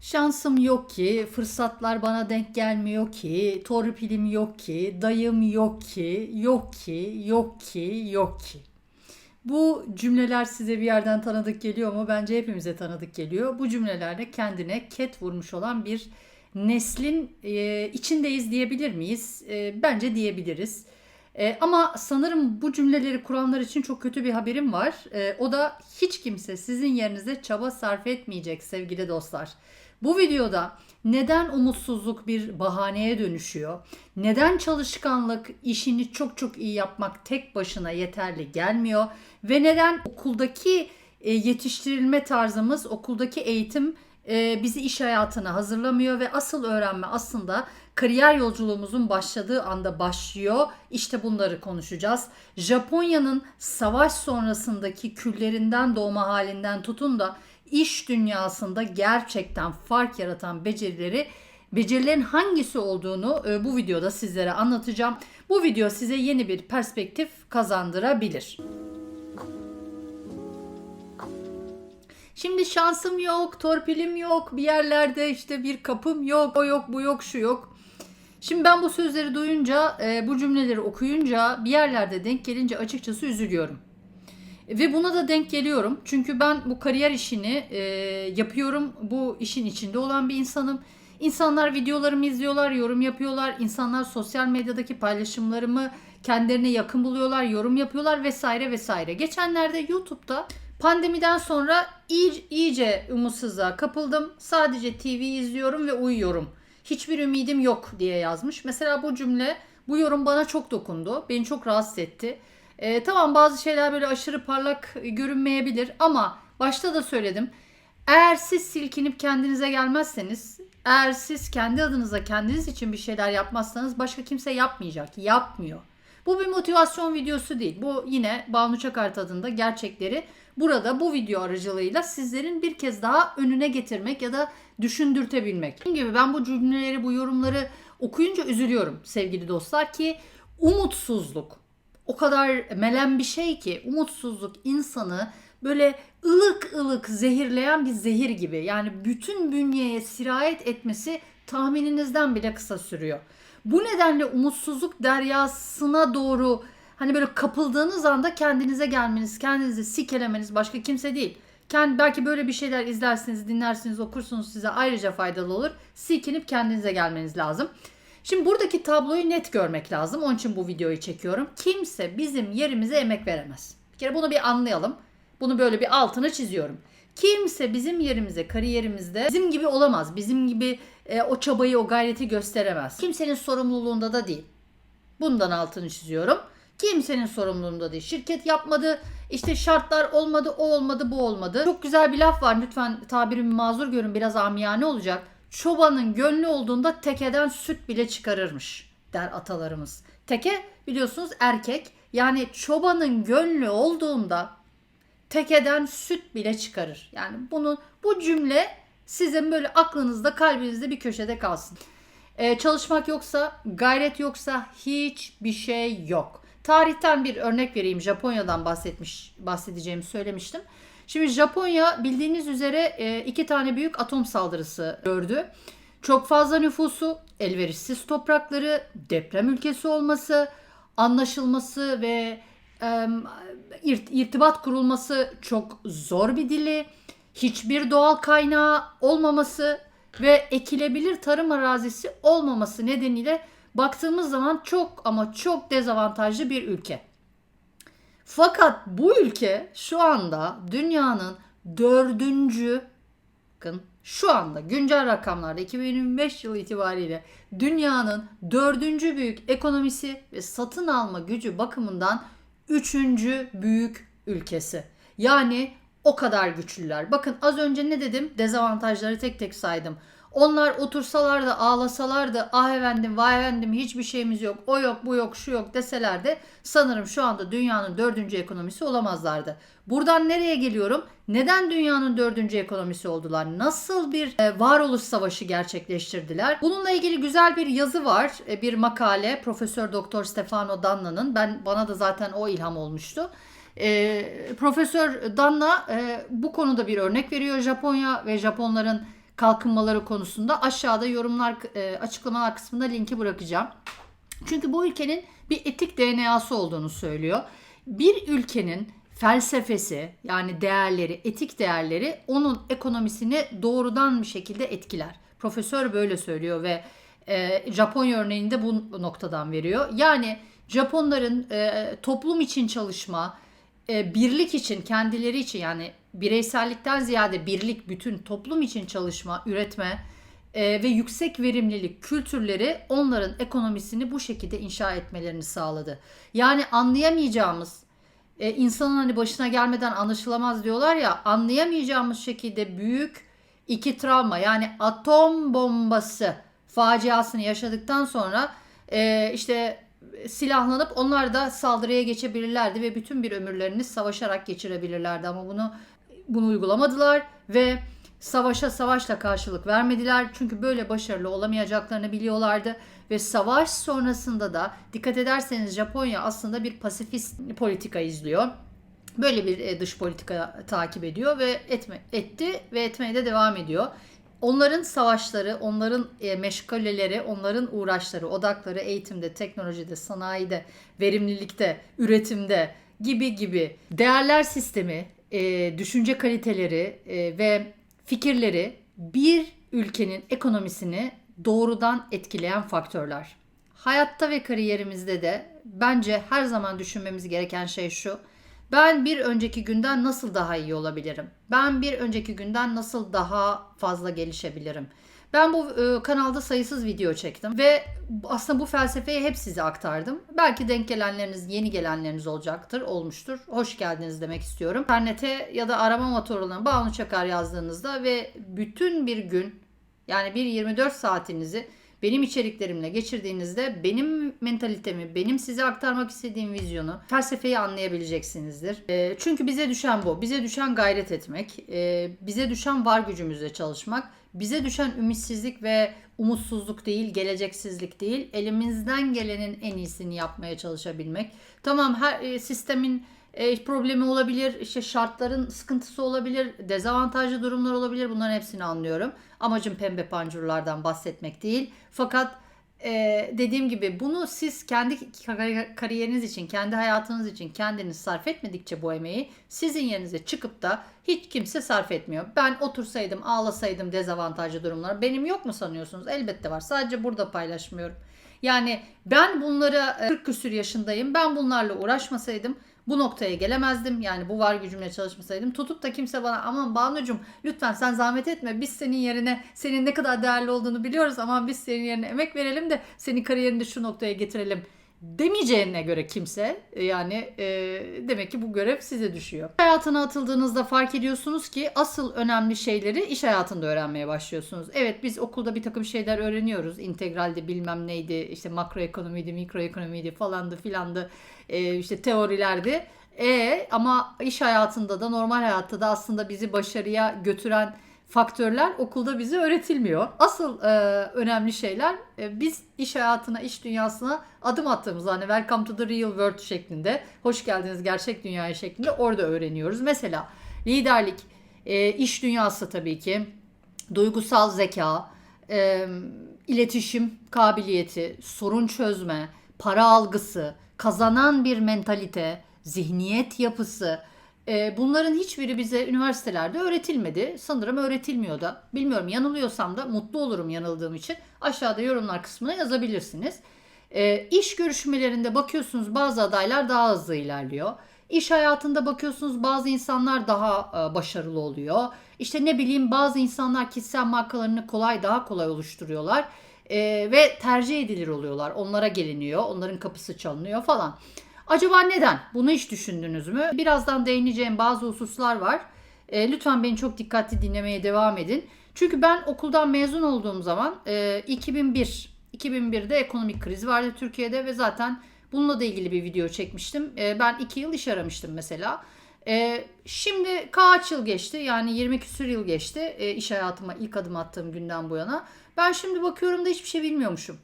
Şansım yok ki, fırsatlar bana denk gelmiyor ki, torpilim yok ki, dayım yok ki, yok ki, yok ki, yok ki. Bu cümleler size bir yerden tanıdık geliyor mu? Bence hepimize tanıdık geliyor. Bu cümlelerle kendine ket vurmuş olan bir neslin e, içindeyiz diyebilir miyiz? E, bence diyebiliriz. E, ama sanırım bu cümleleri kuranlar için çok kötü bir haberim var. E, o da hiç kimse sizin yerinize çaba sarf etmeyecek sevgili dostlar. Bu videoda neden umutsuzluk bir bahaneye dönüşüyor? Neden çalışkanlık, işini çok çok iyi yapmak tek başına yeterli gelmiyor? Ve neden okuldaki e, yetiştirilme tarzımız, okuldaki eğitim e, bizi iş hayatına hazırlamıyor ve asıl öğrenme aslında kariyer yolculuğumuzun başladığı anda başlıyor. İşte bunları konuşacağız. Japonya'nın savaş sonrasındaki küllerinden doğma halinden tutun da iş dünyasında gerçekten fark yaratan becerileri becerilerin hangisi olduğunu e, bu videoda sizlere anlatacağım. Bu video size yeni bir perspektif kazandırabilir. Şimdi şansım yok, torpilim yok, bir yerlerde işte bir kapım yok, o yok, bu yok, şu yok. Şimdi ben bu sözleri duyunca, e, bu cümleleri okuyunca bir yerlerde denk gelince açıkçası üzülüyorum. Ve buna da denk geliyorum. Çünkü ben bu kariyer işini e, yapıyorum. Bu işin içinde olan bir insanım. İnsanlar videolarımı izliyorlar, yorum yapıyorlar. İnsanlar sosyal medyadaki paylaşımlarımı kendilerine yakın buluyorlar, yorum yapıyorlar vesaire vesaire. Geçenlerde YouTube'da pandemiden sonra iyice, iyice umutsuzluğa kapıldım. Sadece TV izliyorum ve uyuyorum. Hiçbir ümidim yok diye yazmış. Mesela bu cümle, bu yorum bana çok dokundu. Beni çok rahatsız etti. Ee, tamam bazı şeyler böyle aşırı parlak görünmeyebilir ama başta da söyledim. Eğer siz silkinip kendinize gelmezseniz, eğer siz kendi adınıza kendiniz için bir şeyler yapmazsanız başka kimse yapmayacak, yapmıyor. Bu bir motivasyon videosu değil. Bu yine Banu Çakar tadında gerçekleri burada bu video aracılığıyla sizlerin bir kez daha önüne getirmek ya da düşündürtebilmek. Dediğim gibi ben bu cümleleri, bu yorumları okuyunca üzülüyorum sevgili dostlar ki umutsuzluk o kadar melen bir şey ki umutsuzluk insanı böyle ılık ılık zehirleyen bir zehir gibi. Yani bütün bünyeye sirayet etmesi tahmininizden bile kısa sürüyor. Bu nedenle umutsuzluk deryasına doğru hani böyle kapıldığınız anda kendinize gelmeniz, kendinizi sikelemeniz başka kimse değil. Kendi, belki böyle bir şeyler izlersiniz, dinlersiniz, okursunuz size ayrıca faydalı olur. Silkinip kendinize gelmeniz lazım. Şimdi buradaki tabloyu net görmek lazım. Onun için bu videoyu çekiyorum. Kimse bizim yerimize emek veremez. Bir kere bunu bir anlayalım. Bunu böyle bir altını çiziyorum. Kimse bizim yerimize, kariyerimizde bizim gibi olamaz. Bizim gibi e, o çabayı, o gayreti gösteremez. Kimsenin sorumluluğunda da değil. Bundan altını çiziyorum. Kimsenin sorumluluğunda değil. Şirket yapmadı, işte şartlar olmadı, o olmadı, bu olmadı. Çok güzel bir laf var. Lütfen tabirimi mazur görün. Biraz amiyane olacak. Çobanın gönlü olduğunda tekeden süt bile çıkarırmış der atalarımız. Teke biliyorsunuz erkek. Yani çobanın gönlü olduğunda tekeden süt bile çıkarır. Yani bunu bu cümle sizin böyle aklınızda, kalbinizde bir köşede kalsın. Ee, çalışmak yoksa, gayret yoksa hiçbir şey yok. Tarihten bir örnek vereyim. Japonya'dan bahsetmiş, bahsedeceğimi söylemiştim. Şimdi Japonya bildiğiniz üzere e, iki tane büyük atom saldırısı gördü. Çok fazla nüfusu, elverişsiz toprakları, deprem ülkesi olması, anlaşılması ve irtibat kurulması çok zor bir dili, hiçbir doğal kaynağı olmaması ve ekilebilir tarım arazisi olmaması nedeniyle baktığımız zaman çok ama çok dezavantajlı bir ülke. Fakat bu ülke şu anda dünyanın dördüncü bakın şu anda güncel rakamlarda 2025 yılı itibariyle dünyanın dördüncü büyük ekonomisi ve satın alma gücü bakımından üçüncü büyük ülkesi. Yani o kadar güçlüler. Bakın az önce ne dedim? Dezavantajları tek tek saydım. Onlar otursalar da ağlasalar da ah efendim vay efendim hiçbir şeyimiz yok o yok bu yok şu yok deseler de sanırım şu anda dünyanın dördüncü ekonomisi olamazlardı. Buradan nereye geliyorum? Neden dünyanın dördüncü ekonomisi oldular? Nasıl bir e, varoluş savaşı gerçekleştirdiler? Bununla ilgili güzel bir yazı var. E, bir makale Profesör Doktor Stefano Danna'nın. Ben bana da zaten o ilham olmuştu. E, Profesör Danna e, bu konuda bir örnek veriyor. Japonya ve Japonların kalkınmaları konusunda aşağıda yorumlar e, açıklamalar kısmında linki bırakacağım. Çünkü bu ülkenin bir etik DNA'sı olduğunu söylüyor. Bir ülkenin felsefesi yani değerleri, etik değerleri onun ekonomisini doğrudan bir şekilde etkiler. Profesör böyle söylüyor ve e, Japonya örneğinde bu noktadan veriyor. Yani Japonların e, toplum için çalışma, e, birlik için, kendileri için yani bireysellikten ziyade birlik, bütün toplum için çalışma, üretme e, ve yüksek verimlilik kültürleri onların ekonomisini bu şekilde inşa etmelerini sağladı. Yani anlayamayacağımız, e, insanın hani başına gelmeden anlaşılamaz diyorlar ya, anlayamayacağımız şekilde büyük iki travma yani atom bombası faciasını yaşadıktan sonra e, işte silahlanıp onlar da saldırıya geçebilirlerdi ve bütün bir ömürlerini savaşarak geçirebilirlerdi ama bunu bunu uygulamadılar ve savaşa savaşla karşılık vermediler. Çünkü böyle başarılı olamayacaklarını biliyorlardı ve savaş sonrasında da dikkat ederseniz Japonya aslında bir pasifist politika izliyor. Böyle bir e, dış politika takip ediyor ve etme, etti ve etmeye de devam ediyor. Onların savaşları, onların e, meşgaleleri, onların uğraşları, odakları eğitimde, teknolojide, sanayide, verimlilikte, üretimde gibi gibi değerler sistemi, e, düşünce kaliteleri e, ve fikirleri bir ülkenin ekonomisini doğrudan etkileyen faktörler. Hayatta ve kariyerimizde de bence her zaman düşünmemiz gereken şey şu. Ben bir önceki günden nasıl daha iyi olabilirim? Ben bir önceki günden nasıl daha fazla gelişebilirim? Ben bu e, kanalda sayısız video çektim ve aslında bu felsefeyi hep size aktardım. Belki denk gelenleriniz, yeni gelenleriniz olacaktır, olmuştur. Hoş geldiniz demek istiyorum. İnternete ya da arama motoruna Banu Çakar yazdığınızda ve bütün bir gün yani bir 24 saatinizi benim içeriklerimle geçirdiğinizde benim mentalitemi, benim size aktarmak istediğim vizyonu, felsefeyi anlayabileceksinizdir. E, çünkü bize düşen bu. Bize düşen gayret etmek, e, bize düşen var gücümüzle çalışmak, bize düşen ümitsizlik ve umutsuzluk değil, geleceksizlik değil, elimizden gelenin en iyisini yapmaya çalışabilmek. Tamam her e, sistemin e, problemi olabilir, işte şartların sıkıntısı olabilir, dezavantajlı durumlar olabilir. Bunların hepsini anlıyorum. Amacım pembe pancurlardan bahsetmek değil. Fakat e, dediğim gibi bunu siz kendi kariyeriniz için, kendi hayatınız için kendiniz sarf etmedikçe bu emeği sizin yerinize çıkıp da hiç kimse sarf etmiyor. Ben otursaydım, ağlasaydım dezavantajlı durumlar benim yok mu sanıyorsunuz? Elbette var. Sadece burada paylaşmıyorum. Yani ben bunları 40 küsür yaşındayım. Ben bunlarla uğraşmasaydım bu noktaya gelemezdim. Yani bu var gücümle çalışmasaydım. Tutup da kimse bana aman Banu'cum lütfen sen zahmet etme. Biz senin yerine senin ne kadar değerli olduğunu biliyoruz. Ama biz senin yerine emek verelim de seni kariyerinde şu noktaya getirelim demeyeceğine göre kimse yani e, demek ki bu görev size düşüyor. Hayatına atıldığınızda fark ediyorsunuz ki asıl önemli şeyleri iş hayatında öğrenmeye başlıyorsunuz. Evet biz okulda bir takım şeyler öğreniyoruz. İntegralde bilmem neydi işte makroekonomiydi, mikroekonomiydi falandı filandı e, işte teorilerdi. E ama iş hayatında da normal hayatta da aslında bizi başarıya götüren faktörler okulda bize öğretilmiyor. Asıl e, önemli şeyler e, biz iş hayatına, iş dünyasına adım attığımız hani welcome to the real world şeklinde, hoş geldiniz gerçek dünyaya şeklinde orada öğreniyoruz. Mesela liderlik, e, iş dünyası tabii ki, duygusal zeka, e, iletişim kabiliyeti, sorun çözme, para algısı, kazanan bir mentalite, zihniyet yapısı, e, bunların hiçbiri bize üniversitelerde öğretilmedi. Sanırım öğretilmiyor da. Bilmiyorum yanılıyorsam da mutlu olurum yanıldığım için. Aşağıda yorumlar kısmına yazabilirsiniz. E, iş görüşmelerinde bakıyorsunuz bazı adaylar daha hızlı ilerliyor. İş hayatında bakıyorsunuz bazı insanlar daha e, başarılı oluyor. İşte ne bileyim bazı insanlar kişisel markalarını kolay daha kolay oluşturuyorlar. E, ve tercih edilir oluyorlar. Onlara geliniyor. Onların kapısı çalınıyor falan. Acaba neden? Bunu hiç düşündünüz mü? Birazdan değineceğim bazı hususlar var. E, lütfen beni çok dikkatli dinlemeye devam edin. Çünkü ben okuldan mezun olduğum zaman e, 2001 2001'de ekonomik kriz vardı Türkiye'de ve zaten bununla da ilgili bir video çekmiştim. E, ben 2 yıl iş aramıştım mesela. E, şimdi kaç yıl geçti? Yani 20 küsür yıl geçti e, iş hayatıma ilk adım attığım günden bu yana. Ben şimdi bakıyorum da hiçbir şey bilmiyormuşum.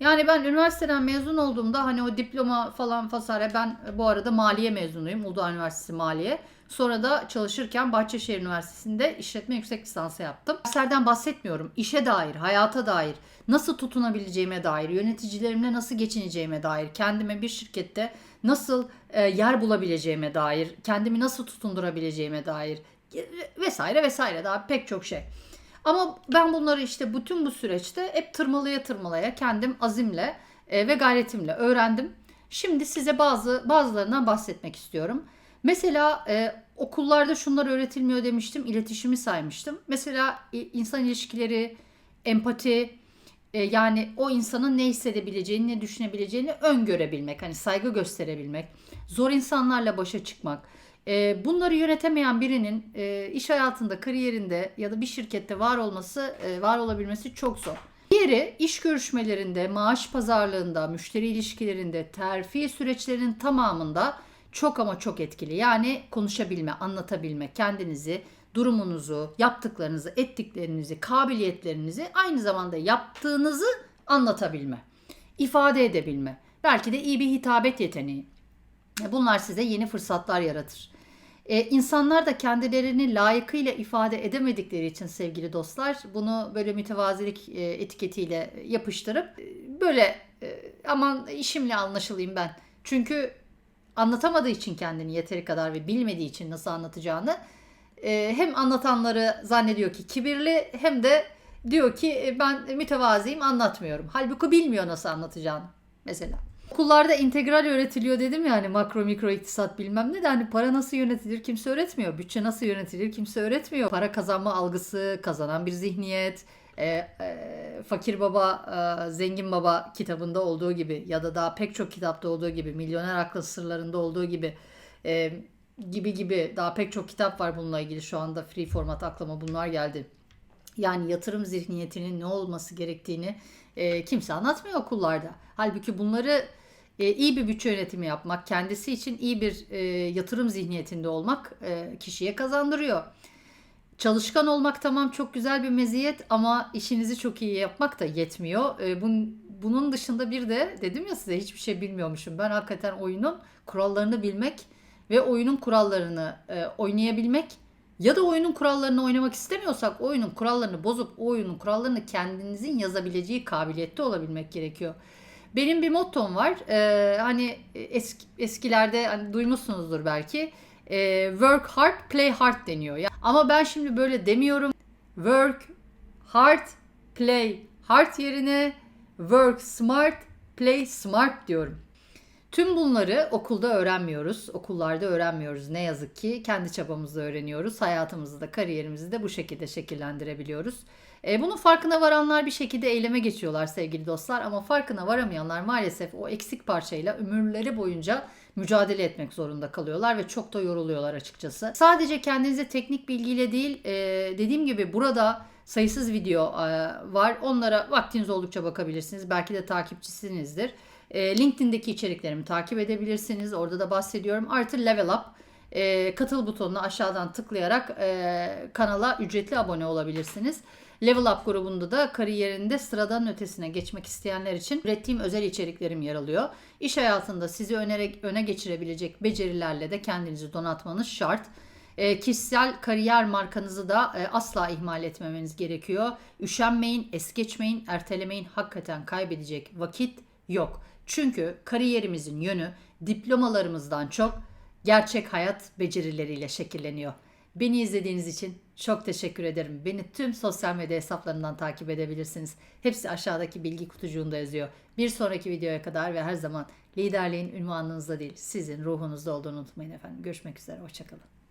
Yani ben üniversiteden mezun olduğumda hani o diploma falan fasare ben bu arada maliye mezunuyum. Uludağ Üniversitesi Maliye. Sonra da çalışırken Bahçeşehir Üniversitesi'nde işletme yüksek lisansı yaptım. Derslerden bahsetmiyorum. İşe dair, hayata dair, nasıl tutunabileceğime dair, yöneticilerimle nasıl geçineceğime dair, kendime bir şirkette nasıl e, yer bulabileceğime dair, kendimi nasıl tutundurabileceğime dair e, vesaire vesaire daha pek çok şey. Ama ben bunları işte bütün bu süreçte hep tırmalaya tırmalaya kendim azimle e, ve gayretimle öğrendim. Şimdi size bazı bazılarından bahsetmek istiyorum. Mesela e, okullarda şunlar öğretilmiyor demiştim, iletişimi saymıştım. Mesela e, insan ilişkileri, empati, e, yani o insanın ne hissedebileceğini, ne düşünebileceğini öngörebilmek, hani saygı gösterebilmek, zor insanlarla başa çıkmak. E, bunları yönetemeyen birinin e, iş hayatında, kariyerinde ya da bir şirkette var olması, e, var olabilmesi çok zor. Diğeri iş görüşmelerinde, maaş pazarlığında, müşteri ilişkilerinde, terfi süreçlerinin tamamında çok ama çok etkili. Yani konuşabilme, anlatabilme, kendinizi, durumunuzu, yaptıklarınızı, ettiklerinizi, kabiliyetlerinizi aynı zamanda yaptığınızı anlatabilme, ifade edebilme. Belki de iyi bir hitabet yeteneği. Bunlar size yeni fırsatlar yaratır. Ee, insanlar da kendilerini layıkıyla ifade edemedikleri için sevgili dostlar bunu böyle mütevazilik e, etiketiyle yapıştırıp e, böyle e, aman işimle anlaşılayım ben. Çünkü anlatamadığı için kendini yeteri kadar ve bilmediği için nasıl anlatacağını e, hem anlatanları zannediyor ki kibirli hem de diyor ki e, ben mütevaziyim anlatmıyorum. Halbuki bilmiyor nasıl anlatacağını mesela. Okullarda integral öğretiliyor dedim ya hani makro mikro iktisat bilmem ne de hani para nasıl yönetilir kimse öğretmiyor. Bütçe nasıl yönetilir kimse öğretmiyor. Para kazanma algısı, kazanan bir zihniyet, e, e, Fakir Baba, e, Zengin Baba kitabında olduğu gibi ya da daha pek çok kitapta olduğu gibi, Milyoner Aklı Sırlarında olduğu gibi e, gibi gibi daha pek çok kitap var bununla ilgili şu anda free format aklıma bunlar geldi. Yani yatırım zihniyetinin ne olması gerektiğini e, kimse anlatmıyor okullarda. Halbuki bunları e, iyi bir bütçe yönetimi yapmak, kendisi için iyi bir e, yatırım zihniyetinde olmak e, kişiye kazandırıyor. Çalışkan olmak tamam çok güzel bir meziyet ama işinizi çok iyi yapmak da yetmiyor. E, bun, bunun dışında bir de dedim ya size hiçbir şey bilmiyormuşum. Ben hakikaten oyunun kurallarını bilmek ve oyunun kurallarını e, oynayabilmek ya da oyunun kurallarını oynamak istemiyorsak oyunun kurallarını bozup o oyunun kurallarını kendinizin yazabileceği kabiliyette olabilmek gerekiyor. Benim bir mottom var. Ee, hani eski, eskilerde hani duymuşsunuzdur belki. Ee, work hard, play hard deniyor. Ya, ama ben şimdi böyle demiyorum. Work hard, play hard yerine work smart, play smart diyorum. Tüm bunları okulda öğrenmiyoruz. Okullarda öğrenmiyoruz ne yazık ki. Kendi çabamızla öğreniyoruz. Hayatımızı da kariyerimizi de bu şekilde şekillendirebiliyoruz. E, bunun farkına varanlar bir şekilde eyleme geçiyorlar sevgili dostlar. Ama farkına varamayanlar maalesef o eksik parçayla ömürleri boyunca mücadele etmek zorunda kalıyorlar ve çok da yoruluyorlar açıkçası. Sadece kendinize teknik bilgiyle değil e, dediğim gibi burada sayısız video e, var. Onlara vaktiniz oldukça bakabilirsiniz. Belki de takipçisinizdir. E, LinkedIn'deki içeriklerimi takip edebilirsiniz. Orada da bahsediyorum. Artı Level Up. E, katıl butonuna aşağıdan tıklayarak e, kanala ücretli abone olabilirsiniz. Level Up grubunda da kariyerinde sıradan ötesine geçmek isteyenler için ürettiğim özel içeriklerim yer alıyor. İş hayatında sizi öne, öne geçirebilecek becerilerle de kendinizi donatmanız şart. E, kişisel kariyer markanızı da e, asla ihmal etmemeniz gerekiyor. Üşenmeyin, es geçmeyin, ertelemeyin. Hakikaten kaybedecek vakit yok. Çünkü kariyerimizin yönü diplomalarımızdan çok gerçek hayat becerileriyle şekilleniyor. Beni izlediğiniz için çok teşekkür ederim. Beni tüm sosyal medya hesaplarından takip edebilirsiniz. Hepsi aşağıdaki bilgi kutucuğunda yazıyor. Bir sonraki videoya kadar ve her zaman liderliğin ünvanınızda değil, sizin ruhunuzda olduğunu unutmayın efendim. Görüşmek üzere, hoşçakalın.